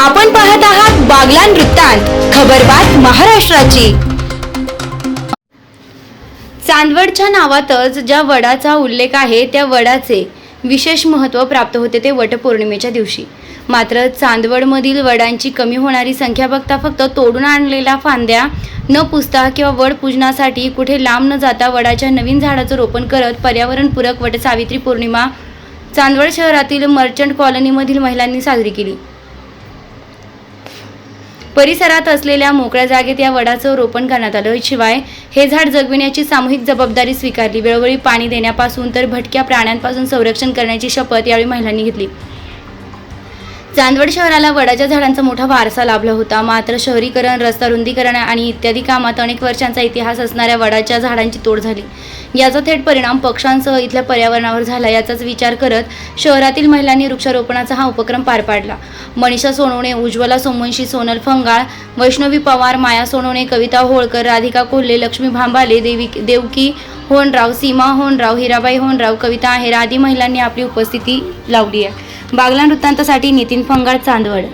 आपण पाहत आहात बागलान वृत्तांत खबरबात महाराष्ट्राची. चांदवडच्या नावातच ज्या वडाचा उल्लेख आहे त्या वडाचे विशेष महत्त्व प्राप्त होते ते वटपौर्णिमेच्या दिवशी. मात्र चांदवडमधील वडांची कमी होणारी संख्या बघता फक्त तोडून आणलेल्या फांद्या न पुसता किंवा वड पूजनासाठी कुठे लांब न जाता वडाच्या नवीन झाडाचं रोपण करत पर्यावरणपूरक वटसावित्री पौर्णिमा चांदवड शहरातील मर्चंट कॉलनीमधील महिलांनी साजरी केली. परिसरात असलेल्या मोकळ्या जागेत या वडाचं रोपण करण्यात आलं. शिवाय हे झाड जगविण्याची सामूहिक जबाबदारी स्वीकारली. वेळोवेळी पाणी देण्यापासून तर भटक्या प्राण्यांपासून संरक्षण करण्याची शपथ यावेळी महिलांनी घेतली. चांदवड शहराला वडाच्या झाडांचा मोठा वारसा लाभला होता. मात्र शहरीकरण रस्ता रुंदीकरण आणि इत्यादी कामात अनेक वर्षांचा इतिहास असणाऱ्या वडाच्या झाडांची तोड झाली. याचा थेट परिणाम पक्षांसह इथल्या पर्यावरणावर झाला. याचाच विचार करत शहरातील महिलांनी वृक्षारोपणाचा हा उपक्रम पार पाडला. मनीषा सोनवणे उज्ज्वला सोमवंशी सोनल फंगाळ वैष्णवी पवार माया सोनवणे कविता होळकर राधिका कोल्हे लक्ष्मी भांबाले देवी देवकी होनराव सीमा होनराव हिराबाई होनराव कविता आहेर आदी महिलांनी आपली उपस्थिती लावली आहे. बागला वृत्तांतासाठी नितीन फंगाड चांदवड